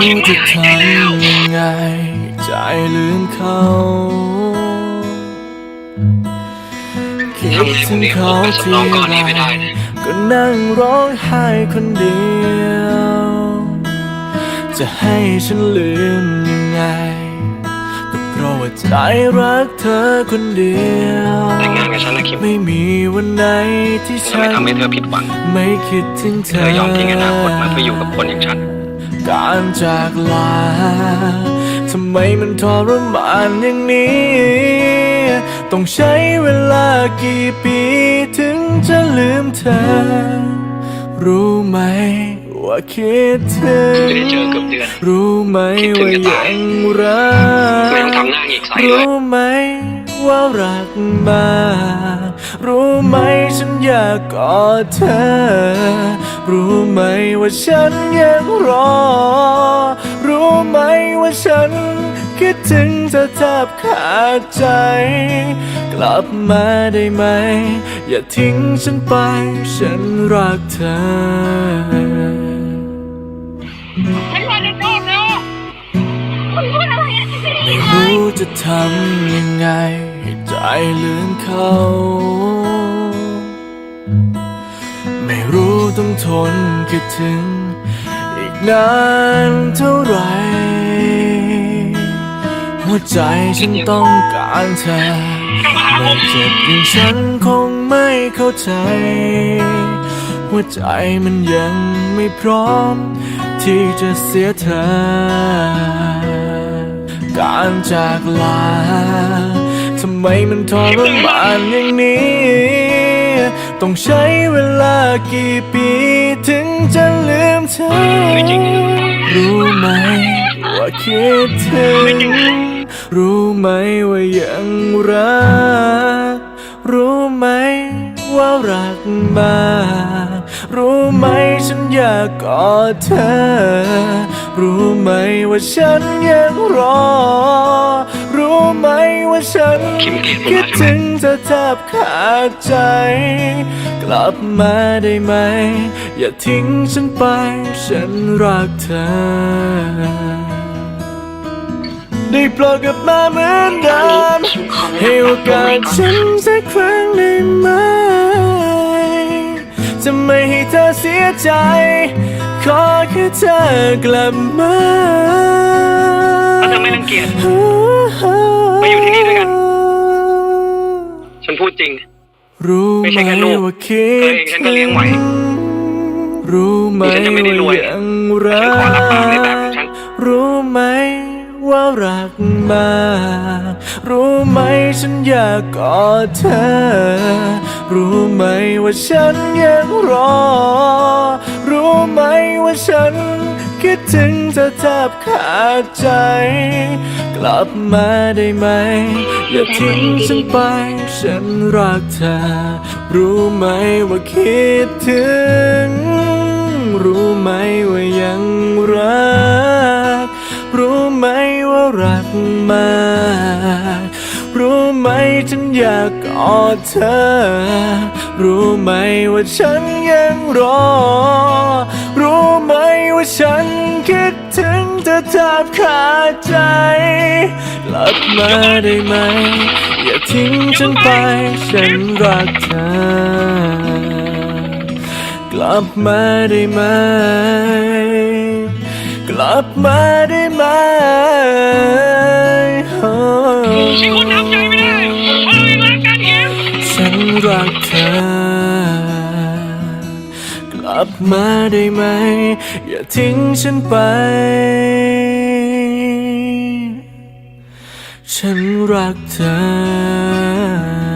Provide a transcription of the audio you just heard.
จะทำยังไง ใจลืมเขาคิดถึงเขาทีไรก็นั่งร้องไห้คนเดียว จะให้ฉันลืมยังไง ก็เพราะว่าใจรักเธอคนเดียวแต่งงานกับฉันนะคิมไม่มีวันไหนที่จะฉัไม่นทำให้เธอผิดหวัง ไม่คิดถึงเธเธออยอมทิ้งอนาคตมาเพื่ออยู่กับคนอย่างฉัน การจากลาทำไมมันทรมานอย่างนี้ ต้องใช้เวลากี่ปีถึงจะลืมเธอ รู้ไหมว่าคิดถึงไม่ได้เจอเกือบเดือน รู้ไหมคิดถึงว่าจะตายยังรักไม่ต้องทำหน้าหงิกใส่เลยรู้ไหม ว่ารักมากรู้ไหมฉันอยากกอดเธอ รู้ไหมว่าฉันยังรอ รู้ไหมว่าฉันคิดถึงเธอแทบขาดใจ กลับมาได้ไหม อย่าทิ้งฉันไป ฉันรักเธอฉันว่าจะโทษแล้วคุณพูดอะไรกันไม่ได้ยินเลยรู้จะทำยังไง ให้ใจลืมเขา ไม่รู้ต้องทนคิดถึง อีกนานเท่าไร หัวใจฉันต้องการเธอไม่เจ็บอย่างฉันคงไม่เข้าใจ หัวใจมันยังไม่พร้อม ที่จะเสียเธอ การจากลาำไมมันทรมานอย่างนี้ ต้องใช้เวลากี่ปีถึงจะลืมเธอ รู้ไหมว่าคิดถึง รู้ไหมว่ายังรัก รู้ไหมว่ารักมากรู้ไหมฉันอยากกอดเธอ รู้ไหมว่าฉันยังรอ ว่าฉันคิมเกลียดผมคิดมากใช่ถึไหมงเธอแทบขาดใจ กลับมาได้ไหม อย่าทิ้งฉันไป ฉันรักเธอ ได้โปรดกลับมาเหมือนเดิมให้โอกาสฉันสักครั้งได้ไหมจะไม่ให้เธอเสียใจ ขอแค่เธอกลับมาถ้าเธอไม่รังเกียจ มาอยู่ที่นี่ด้วยกัน ฉันพูดจริง รู้ไม่ไหมใช่แค่ลูกว่าคิดเธอเองฉันก็เลี้ยงไหวรู้ไหมนี่ฉันจะไม่ได้รวยว่ายังรัฉันขอรับปากในกแบบของฉัน รู้ไหมว่ารักมาก รู้ไหมฉันอยากกอดเธอ รู้ไหมว่าฉันยังรอ รู้ไหมว่าฉัน คิดถึงเธอแทบขาดใจ กลับมาได้ไหม อย่าทิ้งฉันไป ฉันรักเธอ รู้ไหมว่าคิดถึง รู้ไหมว่ายังรัก รู้ไหมว่ารักมากรู้ไหมฉันอยากกอดเธอ รู้ไหมว่าฉันยังรอ ว่าฉันคิดถึงเธอแทบขาดใจ กลับมาได้ไหม อย่าทิ้งฉันไป ฉันรักเธอ กลับมาได้ไหม กลับมาได้ไหมฉันคงทำใจ ลับมาได้ไหม อย่าทิ้งฉันไป ฉันรักเธอ